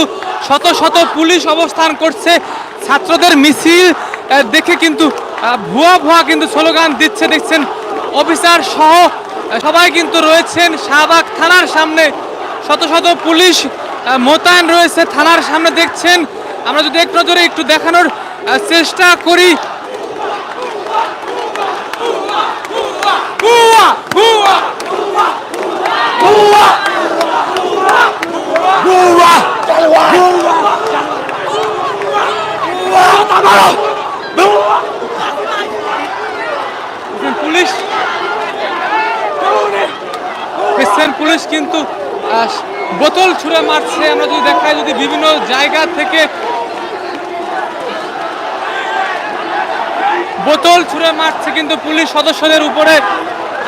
কিন্তু শত শত পুলিশ অবস্থান করছে ছাত্রদের মিছিল দেখে কিন্তু ভুয়া ভুয়া কিন্তু স্লোগান দিচ্ছে দেখছেন অফিসার সহ সবাই কিন্তু রয়েছেন শাহবাগ থানার সামনে শত শত পুলিশ মোতায়েন রয়েছে থানার সামনে দেখছেন আমরা যদি এক নজরে একটু দেখানোর চেষ্টা করি হুয়া, হুয়া, হুয়া। দেখছেন পুলিশ পুলিশ কিন্তু বোতল ছুঁড়ে মারছে। আমরা যদি দেখাই, যদি বিভিন্ন জায়গা থেকে বোতল ছুঁড়ে মারছে কিন্তু পুলিশ সদস্যদের উপরে,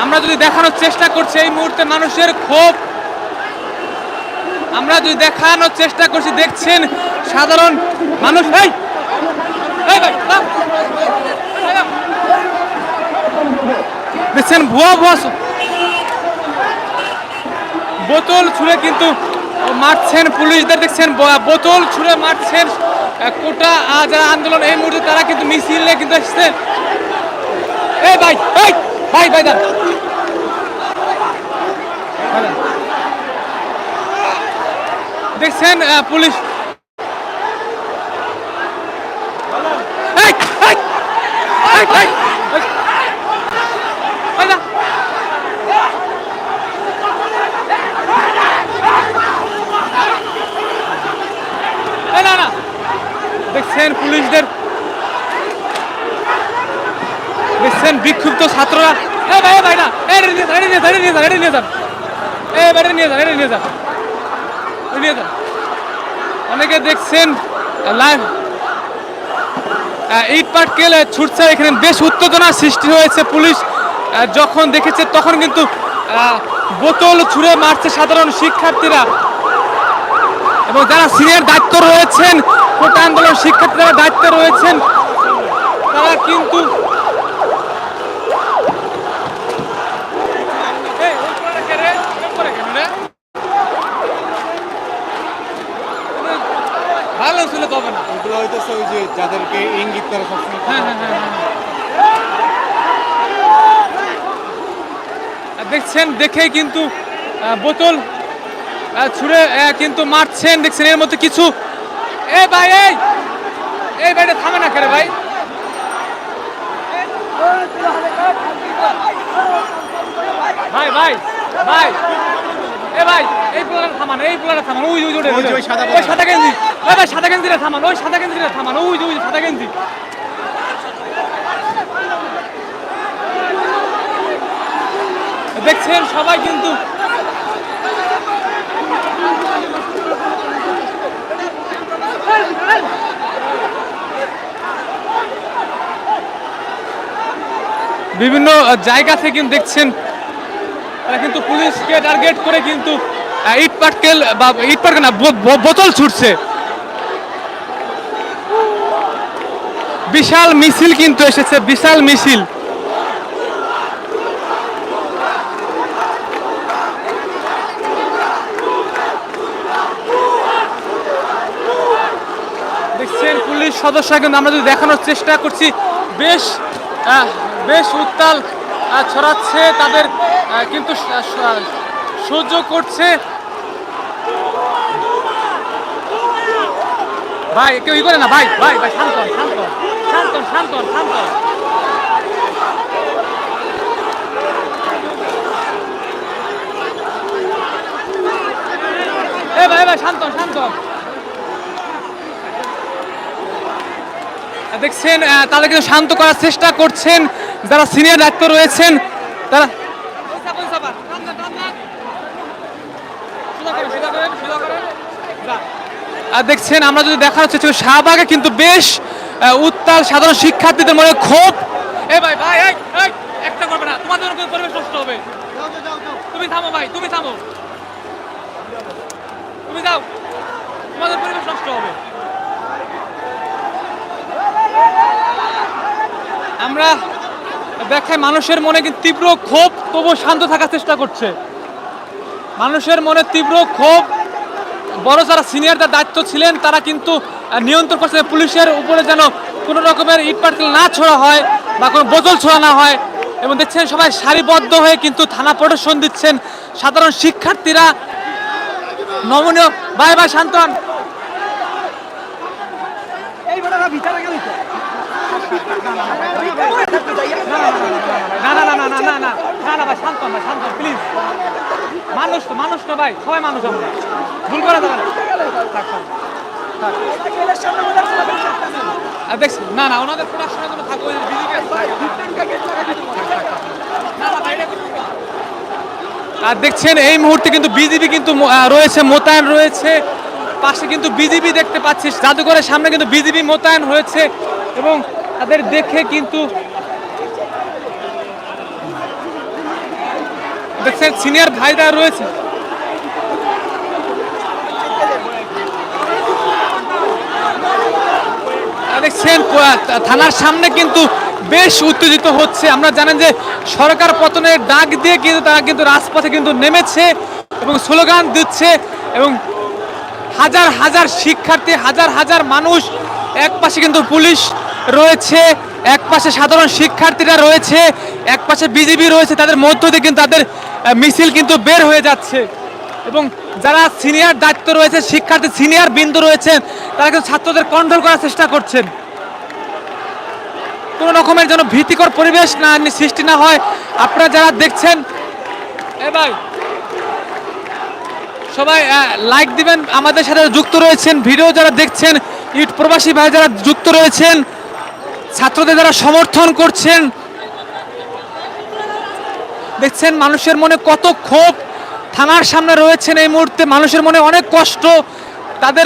আমরা যদি দেখানোর চেষ্টা করছি, এই মুহূর্তে মানুষের ক্ষোভ আমরা যদি দেখানোর চেষ্টা করছি, দেখছেন সাধারণ মানুষ? ভাই। দেখছেন ভুয়া ভুয়া বোতল ছুঁড়ে কিন্তু মারছেন পুলিশদের, দেখছেন বোতল ছুঁড়ে মারছেন কোটা যারা আন্দোলন এই মুহূর্তে তারা কিন্তু মিছিল কিন্তু এসছেন এই ভাই এই! ভাই ভাই দাঁড়া দেখছেন পুলিশ। দেখছেন পুলিশদের। দেখছেন বিক্ষুব্ধ ছাত্ররা। এ, ভাই এ, ভাই, না। রে নিয়ে যান এই নিয়ে যান এই নিয়ে যান এই নিয়ে যান বাইরে নিয়ে যান অনেকে দেখছেন লাইভ ইট পাটকেল ছুটছে এখানে বেশ উত্তেজনা সৃষ্টি হয়েছে পুলিশ। যখন দেখেছে তখন কিন্তু বোতল ছুঁড়ে মারছে সাধারণ শিক্ষার্থীরা। এবং যারা সিনিয়র দায়িত্ব রয়েছেন, কোটা আন্দোলন শিক্ষার্থী যারা দায়িত্বে রয়েছেন তারা কিন্তু এই, ওই পোলাটা কে রে? ওই পোলা কেন রে? ভালো ছিল তবে না এগুলো হইতেছে ওই যে যাদেরকে ইঙ্গিত করে সবসময় কথা হ্যাঁ, হ্যাঁ, হ্যাঁ, হ্যাঁ। আর দেখছেন, দেখেই কিন্তু বোতল ছুঁড়ে কিন্তু মারছেন, দেখছেন, এর মধ্যে কিছু। এ ভাই, এই! এই ভাইটা থামে না কেরে ভাই? ভাই ভাই ভাই, এ ভাই, এই পোলাটা থামান, এই পোলাটা থামান, ওই ওই ওই সাদা গেঞ্জি ওই, ভাই, সাদা গেঞ্জিটা থামান, ওই, সাদা গেঞ্জিটা থামান, ওই ওই সাদা গেঞ্জি দেখছেন সবাই কিন্তু। বিভিন্ন জায়গা থেকে কিন্তু দেখছেন, তারা কিন্তু পুলিশকে টার্গেট করে কিন্তু ইট পাটকেল বা ইট পাটকেল না বোতল ছুটছে। বিশাল মিছিল কিন্তু এসেছে, বিশাল মিছিল। দেখছেন পুলিশ সদস্য কিন্তু আমরা যদি দেখানোর চেষ্টা করছি, বেশ বেশ উত্তাল ছড়াচ্ছে তাদের কিন্তু সহ্য করছে। ভাই, কেউ ই করে না, ভাই ভাই ভাই, শান্ত শান্ত হন, শান্ত হন, শান্ত হন, শান্ত হন। এ ভাই ভাই শান্ত হন, শান্ত হন। দেখছেন তাদেরকে শান্ত করার চেষ্টা করছেন যারা সিনিয়র দায়িত্ব রয়েছেন তারা আর দেখছেন আমরা যদি চেষ্টা করি, শাহবাগে কিন্তু বেশ উত্তাল সাধারণ শিক্ষার্থীদের মনে ক্ষোভ। এ ভাই ভাই একটা করবে না। তোমাদের পরিবেশ নষ্ট হবে। তুমি থামো ভাই তুমি থামো। তুমি যাও। তোমাদের পরিবেশ নষ্ট হবে। আমরা দেখায় মানুষের মনে কিন্তু তীব্র ক্ষোভ তবু শান্ত থাকার চেষ্টা করছে? মানুষের মনে তীব্র ক্ষোভ, বড় যারা সিনিয়রদের দায়িত্ব ছিলেন, তারা কিন্তু নিয়ন্ত্রণ করছে পুলিশের উপরে যেন কোনো রকমের ইট না ছোড়া হয় বা কোনো বোতল ছোড়া না হয়। এবং দেখছেন সবাই সারিবদ্ধ হয়ে কিন্তু থানা প্রদর্শন দিচ্ছেন। সাধারণ শিক্ষার্থীরা নমনীয়, বাই বাই শান্তন। না না না না না না না না না ভাই, শান্ত শান্ত প্লিজ মানুষ তো মানুষ তো, ভাই, সবাই মানুষ আমরা। ভুল না। দেখছি, না না, ওনাদের থাকব আর দেখছেন, এই মুহূর্তে কিন্তু বিজেপি কিন্তু রয়েছে, মোতায়েন রয়েছে। পাশে কিন্তু বিজেপি দেখতে পাচ্ছি। জাদুঘরের সামনে কিন্তু বিজেপি মোতায়েন হয়েছে এবং তাদের দেখে কিন্তু দেখছেন সিনিয়র ভাইরা রয়েছে। দেখছেন থানার সামনে কিন্তু বেশ উত্তেজিত হচ্ছে। আমরা জানেন যে সরকার পতনের ডাক দিয়ে কিন্তু তারা কিন্তু রাজপথে কিন্তু নেমেছে এবং স্লোগান দিচ্ছে এবং হাজার হাজার শিক্ষার্থী, হাজার হাজার মানুষ, এক পাশে কিন্তু পুলিশ রয়েছে, এক পাশে সাধারণ শিক্ষার্থীরা রয়েছে, এক পাশে বিজেপি রয়েছে, তাদের মধ্য দিয়ে কিন্তু তাদের মিছিল কিন্তু বের হয়ে যাচ্ছে। এবং যারা সিনিয়র দায়িত্ব রয়েছে, শিক্ষার্থী সিনিয়র বিন্দু রয়েছেন তারা কিন্তু ছাত্রদের কন্ট্রোল করার চেষ্টা করছেন। কোনো রকমের যেন ভীতিকর পরিবেশ না সৃষ্টি না হয়। আপনারা যারা দেখছেন, এ ভাই সবাই লাইক দিবেন। আমাদের সাথে যুক্ত রয়েছেন। ভিডিও যারা দেখছেন, ইট প্রবাসী ভাই যারা যুক্ত রয়েছেন, ছাত্রদের যারা সমর্থন করছেন, দেখছেন মানুষের মনে কত ক্ষোভ। থানার সামনে রয়েছেন এই মুহূর্তে মানুষের মনে অনেক কষ্ট। তাদের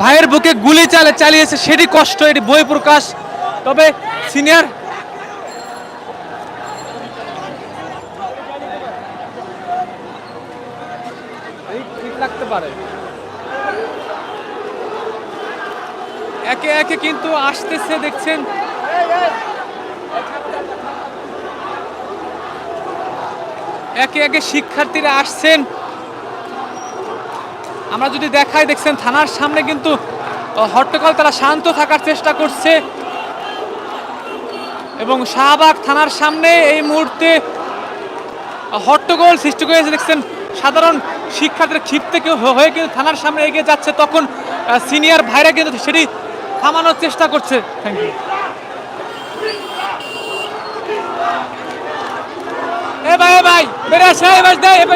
ভাইয়ের বুকে গুলি চালে চালিয়েছে, সেটি কষ্ট, এটি বই প্রকাশ। তবে সিনিয়র পারে। একে একে কিন্তু আসতেছে দেখছেন? একে একে শিক্ষার্থীরা আসছেন। আমরা যদি দেখাই দেখছেন থানার সামনে কিন্তু আহ, হট্টগোল তারা শান্ত থাকার চেষ্টা করছে। এবং শাহবাগ থানার সামনে এই মুহূর্তে হট্টগোল সৃষ্টি করেছে দেখছেন সাধারণ শিক্ষার্থীরা ক্ষিপ্ত হয়ে কিন্তু থানার সামনে এগিয়ে যাচ্ছে। তখন সিনিয়র ভাইরা কিন্তু সেটি থামানোর চেষ্টা করছে। থ্যাংক ইউ এ ভাই ভাই বেরে আসে, এ দেয় এ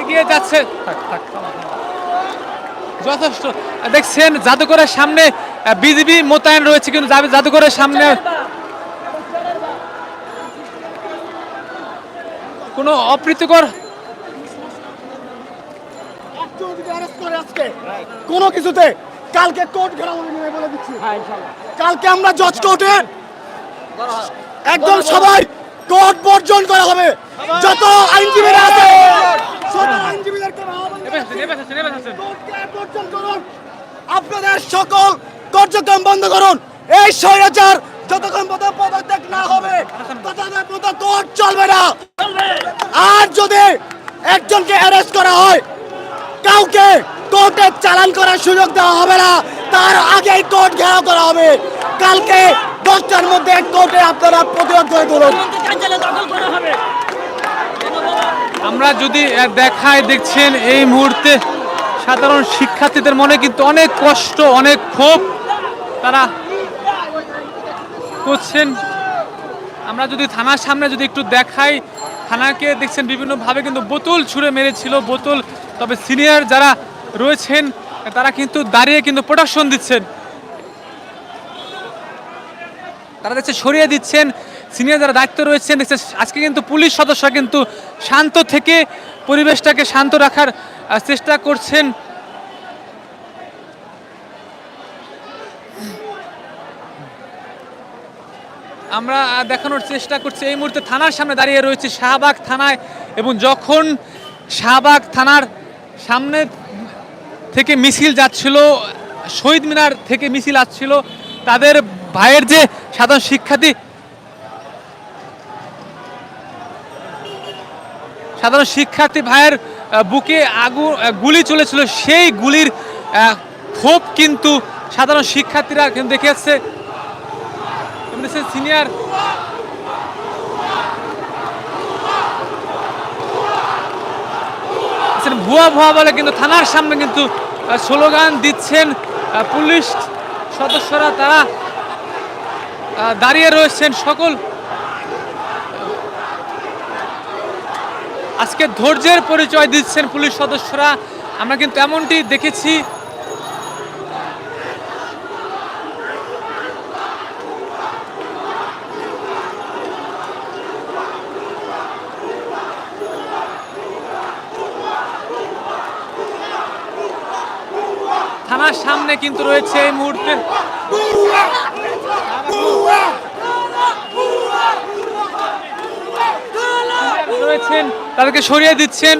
এগিয়ে যাচ্ছে। যথেষ্ট। দেখছেন, জাদুঘরের সামনে বিজিবি মোতায়েন রয়েছে কিন্তু জাদুঘরের সামনে কোনো অপ্রীতিকর কোনো কিছুতে কালকে কোর্ট আমি বলে দিচ্ছি। কালকে আমরা জজ কোর্টে একদম সবাই কোর্ট বর্জন করা হবে। যত আইনজীবীরা আছে আইনজীবীদেরকে আপনাদের সকল কার্যক্রম বন্ধ করুন। এই স্বৈরাচার যতক্ষণ পর্যন্ত পদত্যাগ না হবে, ততক্ষণ পর্যন্ত কোর্ট চলবে না। আর যদি একজনকে অ্যারেস্ট করা হয়, কাউকে কোর্টে চালান করার সুযোগ দেওয়া হবে না, তার আগেই কোর্ট ঘেরাও করা হবে। কালকে দশটার মধ্যে কোর্টে আপনারা প্রতিরোধ করে তুলুন। আমরা যদি দেখাই দেখছেন, এই মুহূর্তে সাধারণ শিক্ষার্থীদের মনে কিন্তু অনেক কষ্ট, অনেক ক্ষোভ। তারা করছেন আমরা যদি থানার সামনে যদি একটু দেখাই, থানাকে দেখছেন বিভিন্নভাবে কিন্তু বোতল ছুঁড়ে মেরেছিল, বোতল, তবে সিনিয়র যারা রয়েছেন, তারা কিন্তু দাঁড়িয়ে কিন্তু প্রোটেকশন দিচ্ছেন। তারা দেখছে সরিয়ে দিচ্ছেন, সিনিয়র যারা দায়িত্ব রয়েছেন দেখছে আজকে কিন্তু পুলিশ সদস্য কিন্তু শান্ত থেকে পরিবেশটাকে শান্ত রাখার চেষ্টা করছেন। আমরা দেখানোর চেষ্টা করছি, এই মুহূর্তে থানার সামনে দাঁড়িয়ে রয়েছে শাহবাগ থানায় এবং যখন শাহবাগ থানার সামনে থেকে মিছিল যাচ্ছিল, শহীদ মিনার থেকে মিছিল আসছিল, তাদের ভাইয়ের যে সাধারণ শিক্ষার্থী সাধারণ শিক্ষার্থী ভাইয়ের বুকে আগু গুলি চলেছিল, সেই গুলির ক্ষোভ কিন্তু সাধারণ শিক্ষার্থীরা কিন্তু দেখে যাচ্ছে সিনিয়র ভুয়া ভুয়া বলে কিন্তু থানার সামনে কিন্তু স্লোগান দিচ্ছেন পুলিশ সদস্যরা, তারা দাঁড়িয়ে রয়েছেন সকল। আজকে ধৈর্যের পরিচয় দিচ্ছেন পুলিশ সদস্যরা। আমরা কিন্তু এমনটি দেখেছি থানার সামনে কিন্তু রয়েছে এই মুহূর্তে। রয়েছেন, তাদেরকে সরিয়ে দিচ্ছেন।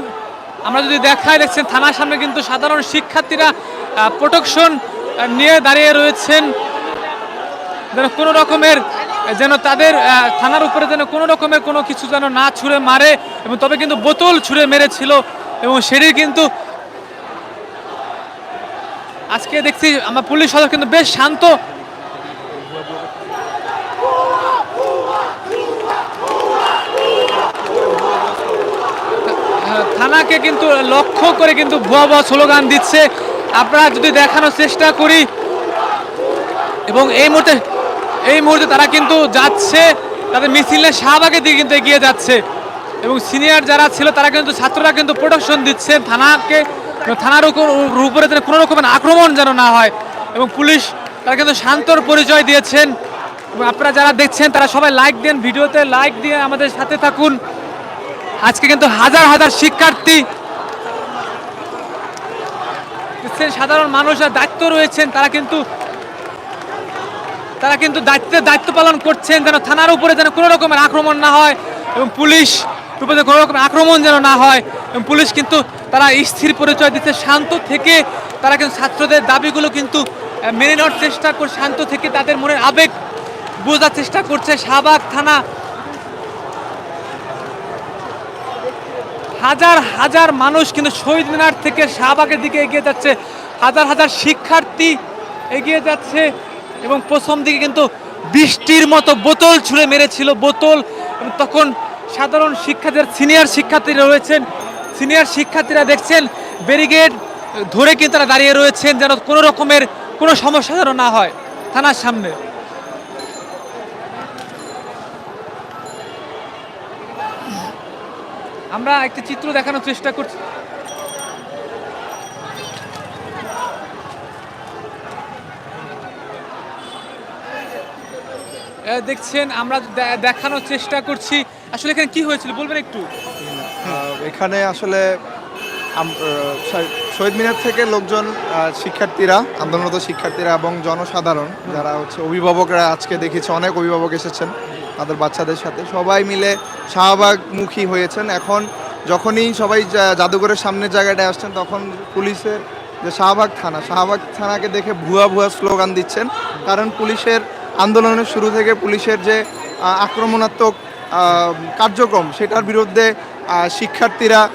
আমরা যদি দেখাই, দেখছেন, থানার সামনে কিন্তু সাধারণ শিক্ষার্থীরা প্রোটেকশন নিয়ে দাঁড়িয়ে রয়েছেন। যেন কোনো রকমের, যেন তাদের থানার উপরে যেন কোনো রকমের কোনো কিছু যেন না ছুঁড়ে মারে, এবং তবে কিন্তু বোতল ছুঁড়ে মেরেছিল, এবং সেটি কিন্তু আজকে দেখছি আমার পুলিশ সদস্য কিন্তু বেশ শান্ত। থানাকে কিন্তু লক্ষ্য করে কিন্তু ভুয়া ভুয়া স্লোগান দিচ্ছে। আপনারা যদি দেখানোর চেষ্টা করি, এবং এই মুহূর্তে এই মুহূর্তে তারা কিন্তু যাচ্ছে, তাদের মিছিলে শাহবাগের দিকে কিন্তু এগিয়ে যাচ্ছে। এবং সিনিয়র যারা ছিল, তারা কিন্তু, ছাত্ররা কিন্তু প্রোটেকশন দিচ্ছেন থানাকে। থানার উপর যেন কোনো রকমের আক্রমণ যেন না হয় এবং পুলিশ তারা কিন্তু শান্তর পরিচয় দিয়েছেন। আপনারা যারা দেখছেন, তারা সবাই লাইক দেন, ভিডিওতে লাইক দিয়ে আমাদের সাথে থাকুন। আজকে কিন্তু হাজার হাজার শিক্ষার্থী সাধারণ মানুষরা দায়িত্ব রয়েছেন, তারা কিন্তু তারা কিন্তু দায়িত্বে দায়িত্ব পালন করছেন, যেন থানার উপরে যেন কোনো রকমের আক্রমণ না হয় এবং পুলিশ উপরে কোনো রকমের আক্রমণ যেন না হয় এবং পুলিশ কিন্তু তারা স্থির পরিচয় দিচ্ছে শান্ত থেকে তারা কিন্তু ছাত্রদের দাবিগুলো কিন্তু মেনে নেওয়ার চেষ্টা করে, শান্ত থেকে তাদের মনের আবেগ বোঝার চেষ্টা করছে শাহবাগ থানা। হাজার হাজার মানুষ কিন্তু শহীদ মিনার থেকে শাহবাগের দিকে এগিয়ে যাচ্ছে। হাজার হাজার শিক্ষার্থী এগিয়ে যাচ্ছে এবং প্রথম দিকে কিন্তু বৃষ্টির মতো বোতল ছুঁড়ে মেরেছিল বোতল। তখন সাধারণ শিক্ষার্থীরা সিনিয়র শিক্ষার্থীরা রয়েছেন। সিনিয়র শিক্ষার্থীরা দেখছেন ব্যারিগেড ধরে কিন্তু তারা দাঁড়িয়ে রয়েছেন যেন কোনো রকমের কোনো সমস্যা যেন না হয় থানার সামনে। আমরা একটি চিত্র দেখানোর চেষ্টা করছি। দেখছেন, আমরা দেখানোর চেষ্টা করছি। আসলে এখানে কি হয়েছিল? বলবেন একটু? এখানে আসলে শহীদ- মিনার থেকে লোকজন শিক্ষার্থীরা, আন্দোলনরত শিক্ষার্থীরা এবং জনসাধারণ যারা হচ্ছে অভিভাবকরা আজকে দেখেছি অনেক অভিভাবক এসেছেন তাদের বাচ্চাদের সাথে। সবাই মিলে শাহবাগমুখী হয়েছেন। এখন যখনই সবাই জাদুঘরের সামনের জায়গাটায় আসছেন, তখন পুলিশের যে শাহবাগ থানা, শাহবাগ থানাকে দেখে ভুয়া ভুয়া স্লোগান দিচ্ছেন। কারণ পুলিশের আন্দোলনের শুরু থেকে পুলিশের যে আক্রমণাত্মক কার্যক্রম, সেটার বিরুদ্ধে শিক্ষার্থীরা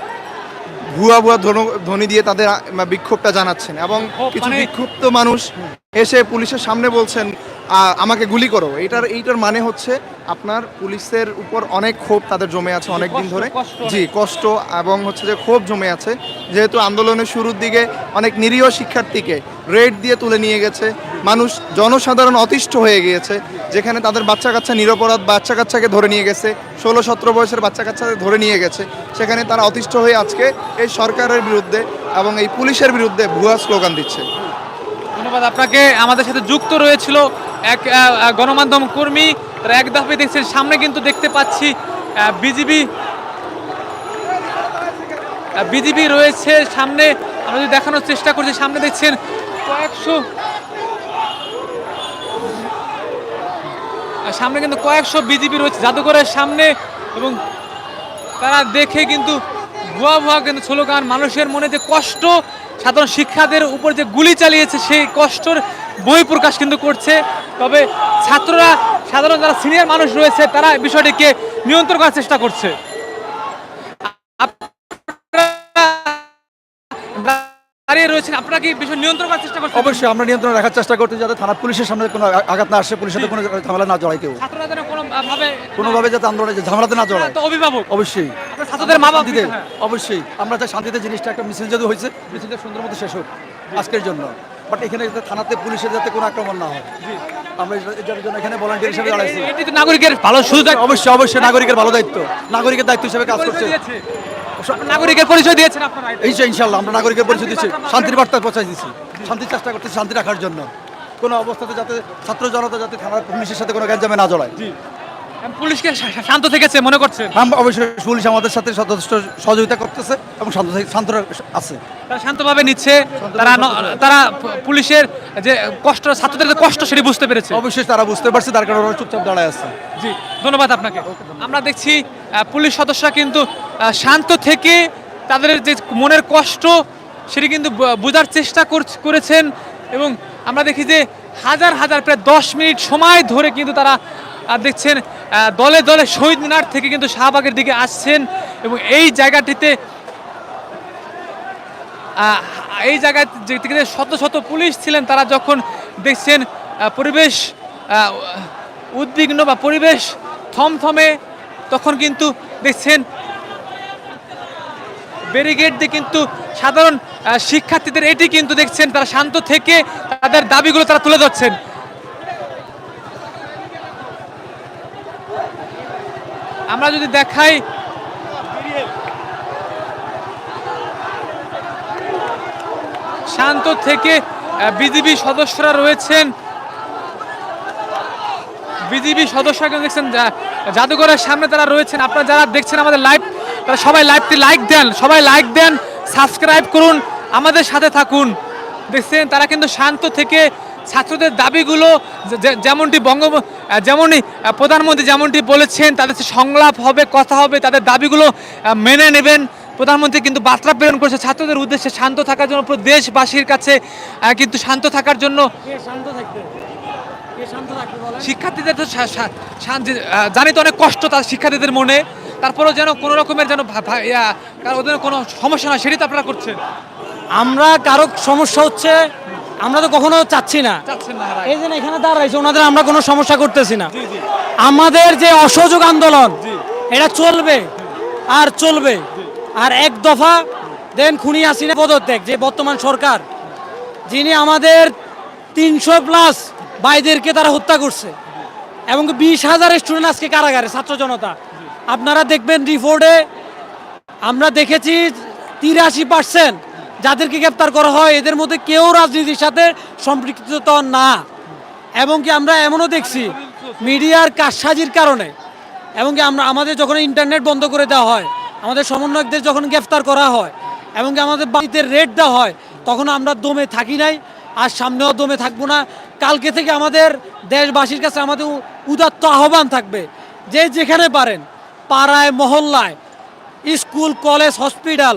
ভুয়া ভুয়া ধ্বন- দিয়ে তাদের বিক্ষোভটা জানাচ্ছেন। এবং কিছু মানে- বিক্ষুব্ধ মানুষ এসে পুলিশের সামনে বলছেন আমাকে গুলি করো। এটার এইটার মানে হচ্ছে আপনার পুলিশের উপর অনেক ক্ষোভ তাদের জমে আছে অনেক দিন ধরে। জি কষ্ট এবং হচ্ছে যে ক্ষোভ জমে আছে। যেহেতু আন্দোলনের শুরুর দিকে অনেক নিরীহ শিক্ষার্থীকে রেড দিয়ে তুলে নিয়ে গেছে। মানুষ জনসাধারণ অতিষ্ঠ হয়ে গিয়েছে যেখানে তাদের বাচ্চা কাচ্চা নিরপরাধ বাচ্চা কাচ্চাকে ধরে নিয়ে গেছে ষোলো সতেরো বয়সের বাচ্চা কাচ্চাকে ধরে নিয়ে গেছে। সেখানে তারা অতিষ্ঠ হয়ে আজকে এই সরকারের বিরুদ্ধে এবং এই পুলিশের বিরুদ্ধে ভুয়া স্লোগান দিচ্ছে। ধন্যবাদ আপনাকে। আমাদের সাথে যুক্ত রয়েছিল এক গণমাধ্যম কর্মী, তারা এক দফে দেখছেন, সামনে কিন্তু দেখতে পাচ্ছি বিজিবি বিজিবি রয়েছে সামনে। আমরা যদি দেখানোর চেষ্টা করছি সামনে দেখছেন কয়েকশো সামনে কিন্তু কয়েকশো বিজিবি রয়েছে জাদুঘরের সামনে এবং তারা দেখে কিন্তু ভুয়া ভুয়া কিন্তু স্লোগান মানুষের মনে যে কষ্ট সাধারণ শিক্ষাদের উপর যে গুলি চালিয়েছে সেই কষ্টর বই প্রকাশ কিন্তু করছে। তবে ছাত্ররা সাধারণ যারা সিনিয়র মানুষ রয়েছে তারা বিষয়টিকে নিয়ন্ত্রণ করার চেষ্টা করছে। দাঁড়িয়ে রয়েছেন আপনারা কি বিষয় নিয়ন্ত্রণ করার চেষ্টা করছেন? অবশ্যই আমরা নিয়ন্ত্রণ রাখার চেষ্টা করতে যাতে থানা পুলিশের সামনে কোনো আঘাত না আসে পুলিশের সাথে কোনো ঝামেলা না জড়ায় কেউ। ছাত্ররা যেন কোনোভাবে যাতে আন্দোলনে ঝামেলাতে না জড়ায়। তো অভিভাবক। অবশ্যই। ছাত্রদের মা বাবা শান্তিতে হ্যাঁ। অবশ্যই আমরা চাই শান্তিতে জিনিসটা একটা মিছিল যদি হয়েছে মিছিলটা সুন্দর মতো শেষ হোক আজকের জন্য বাট এখানে যাতে থানাতে পুলিশের যাতে কোনো আক্রমণ না হয় আমরা এটার জন্য এখানে ভলান্টিয়ার হিসেবে দাঁড়াইছি নাগরিকের ভালো সুযোগ অবশ্যই অবশ্যই নাগরিকের ভালো দায়িত্ব নাগরিকের দায়িত্ব হিসেবে কাজ করছে নাগরিকের পরিচয় দিয়েছেন আপনারা এই যে ইনশাল্লাহ আমরা নাগরিকের পরিচয় দিচ্ছি শান্তির বার্তা পৌঁছাই দিচ্ছি শান্তির চেষ্টা করতেছি শান্তি রাখার জন্য কোনো অবস্থাতে যাতে ছাত্র জনতা যাতে থানার পুলিশের সাথে কোনো গ্যাঞ্জামে না জড়ায় পুলিশকে শান্ত থেকেছে মনে করছেন? আমরা অবশ্যই পুলিশ আমাদের সাথে যথেষ্ট সহযোগিতা করতেছে এবং শান্ত শান্ত আছে। তারা শান্তভাবে নিচ্ছে। তারা তারা পুলিশের যে কষ্ট ছাত্রদের যে কষ্ট সেটি বুঝতে পেরেছে। অবশ্যই তারা বুঝতে পারছে তার কারণে চুপচাপ দাঁড়ায় আছে। জি ধন্যবাদ আপনাকে। আমরা দেখছি পুলিশ সদস্যরা কিন্তু শান্ত থেকে তাদের যে মনের কষ্ট সেটি কিন্তু বোঝার চেষ্টা করছ- করেছেন এবং আমরা দেখি যে হাজার হাজার প্রায় দশ মিনিট সময় ধরে কিন্তু তারা আহ, দেখছেন দলে দলে শহীদ মিনার থেকে কিন্তু শাহবাগের দিকে আসছেন এবং এই জায়গাটিতে এই থেকে শত শত পুলিশ ছিলেন তারা যখন দেখছেন পরিবেশ উদ্বিগ্ন বা পরিবেশ থমথমে তখন কিন্তু দেখছেন ব্যারিগেড দিয়ে কিন্তু সাধারণ শিক্ষার্থীদের এটি কিন্তু দেখছেন তারা শান্ত থেকে তাদের দাবিগুলো তারা তুলে ধরছেন। আমরা যদি দেখাই শান্ত থেকে বিজিবি সদস্যরা রয়েছেন। বিজিবি সদস্যরা দেখছেন? জাদুঘরের সামনে তারা রয়েছেন। আপনারা যারা দেখছেন আমাদের লাইভ তারা সবাই লাইভটি লাইক দেন, সবাই লাইক দেন সাবস্ক্রাইব করুন, আমাদের সাথে থাকুন। দেখছেন, তারা কিন্তু শান্ত থেকে ছাত্রদের দাবিগুলো যেমনটি বঙ্গ যেমনই প্রধানমন্ত্রী যেমনটি বলেছেন তাদের সংলাপ হবে কথা হবে তাদের দাবিগুলো মেনে নেবেন। প্রধানমন্ত্রী কিন্তু বার্তা প্রেরণ করেছে ছাত্রদের উদ্দেশ্যে শান্ত থাকার জন্য পুরো দেশবাসীর কাছে কিন্তু শান্ত থাকার জন্য শিক্ষার্থীদের তো জানি তো অনেক কষ্ট তার শিক্ষার্থীদের মনে। তারপরেও যেন কোনো রকমের যেন ওদের কোনো সমস্যা না সেটি তো আপনারা করছেন। আমরা কারও সমস্যা হচ্ছে আমরা তো কখনো চাচ্ছি না। এই যে এখানে দাঁড়াইছে ওনাদের আমরা কোনো সমস্যা করতেছি না। আমাদের যে অসহযোগ আন্দোলন এটা চলবে আর চলবে। আর এক দফা দেন খুনি হাসিনা পদত্যাগ যে বর্তমান সরকার যিনি আমাদের তিনশো প্লাস ভাইদেরকে তারা হত্যা করছে এবং বিশ হাজার স্টুডেন্ট আজকে কারাগারে ছাত্র জনতা। আপনারা দেখবেন রিপোর্টে আমরা দেখেছি তিরাশি পার্সেন্ট যাদেরকে গ্রেপ্তার করা হয়, এদের মধ্যে কেউ রাজনীতির সাথে সম্পৃক্ত না। এবং কি আমরা এমনও দেখছি, মিডিয়ার কাজসাজির কারণে। এবং কি আমরা, আমাদের যখন ইন্টারনেট বন্ধ করে দেওয়া হয়, আমাদের সমন্বয়কদের যখন গ্রেফতার করা হয়, এবং কি আমাদের বাড়িতে রেড দেওয়া হয়, তখন আমরা দমে থাকি নাই, আর সামনেও দমে থাকব না। কালকে থেকে আমাদের দেশবাসীর কাছে আমাদের উদাত্ত আহ্বান থাকবে যে যেখানে পারেন, পাড়ায়, মহল্লায়, স্কুল, কলেজ, হসপিটাল